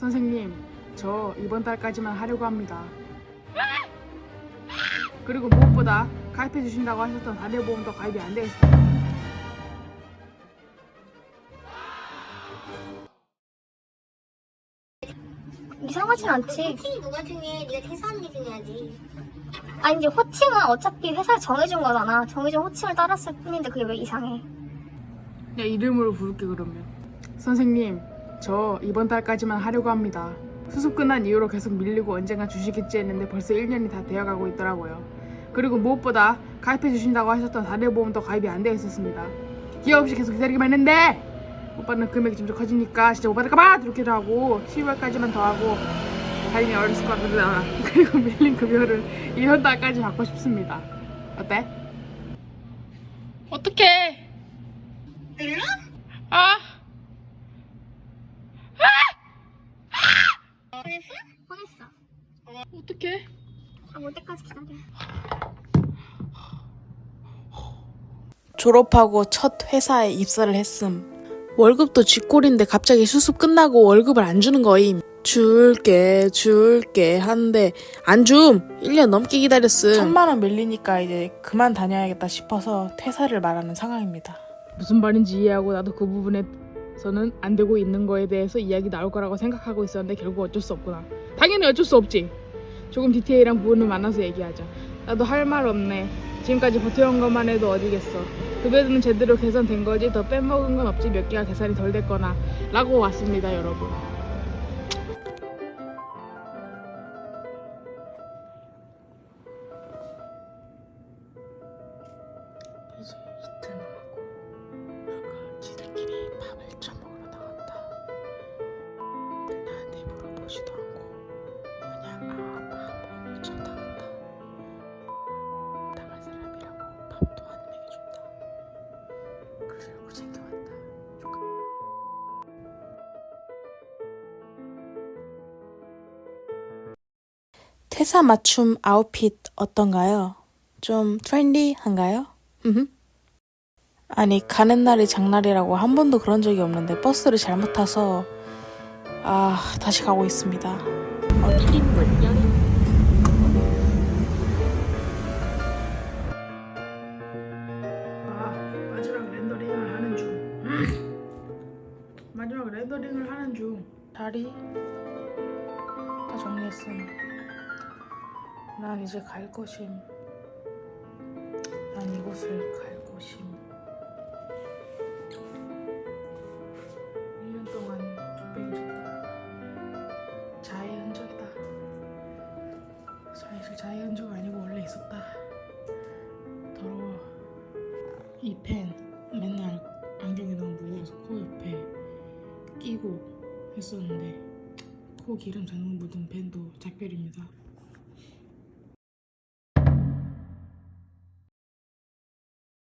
선생님, 저 이번 달까지만 하려고 합니다. 그리고 무엇보다 가입해 주신다고 하셨던 단일보험도 가입이 안돼 있어요. 이상하진 않지. 호칭이 뭐가 중요해? 네가 퇴사하는 게 중요하지. 아니 이제 호칭은 어차피 회사에 정해준 거잖아. 정해준 호칭을 따랐을 뿐인데 그게 왜 이상해? 내 이름으로 부를게 그러면. 선생님, 저 이번 달까지만 하려고 합니다. 수습 끝난 이후로 계속 밀리고 언젠가 주시겠지 했는데 벌써 1년이 다 되어가고 있더라고요. 그리고 무엇보다 가입해 주신다고 하셨던 단일보험도 가입이 안 되어 있었습니다. 기회 없이 계속 기다리기만 했는데 오빠는 금액이 점점 커지니까 진짜 못 받을까봐 이렇게도 하고 10월까지만 더 하고 다행히 어렸을 것 같다. 그리고 밀린 급여를 이번 달까지 받고 싶습니다. 어때? 어떡해? 몰라? 아! 보냈어? 보냈어. 어떡해? 다올 때까지 기다려. 졸업하고 첫 회사에 입사를 했음. 월급도 쥐꼴인데 갑자기 수습 끝나고 월급을 안 주는 거임. 줄게, 줄게 하는데 안 줌! 1년 넘게 기다렸음. 천만 원 밀리니까 이제 그만 다녀야겠다 싶어서 퇴사를 말하는 상황입니다. 무슨 말인지 이해하고 나도 그 부분에 서는 안 되고 있는 거에 대해서 이야기 나올 거라고 생각하고 있었는데 결국 어쩔 수 없구나. 당연히 어쩔 수 없지. 조금 디테일한 부분을 만나서 얘기하자. 나도 할 말 없네. 지금까지 버텨온 것만 해도 어디겠어. 급여는 제대로 개선된 거지 더 빼먹은 건 없지 몇 개가 계산이 덜 됐거나 라고 왔습니다 여러분. 퇴사 맞춤 아웃핏 어떤가요? 좀 트렌디한가요? 아니 가는 날이 장날이라고 한 번도 그런 적이 없는데 버스를 잘못 타서 아 다시 가고 있습니다. 아 마지막 렌더링을 하는 중. 마지막 렌더링을 하는 중. 다리 다 정리했음. 난 이제 갈 것임. 난 이곳을 갈 것임. 1년 동안 뚝배기 쳤다. 자의 흔적이다. 사실 자의 흔적 아니고 원래 있었다. 더러워. 이 펜 맨날 안경이 너무 무거워서 코 옆에 끼고 했었는데 코 기름 잔뜩 묻은 펜도 작별입니다.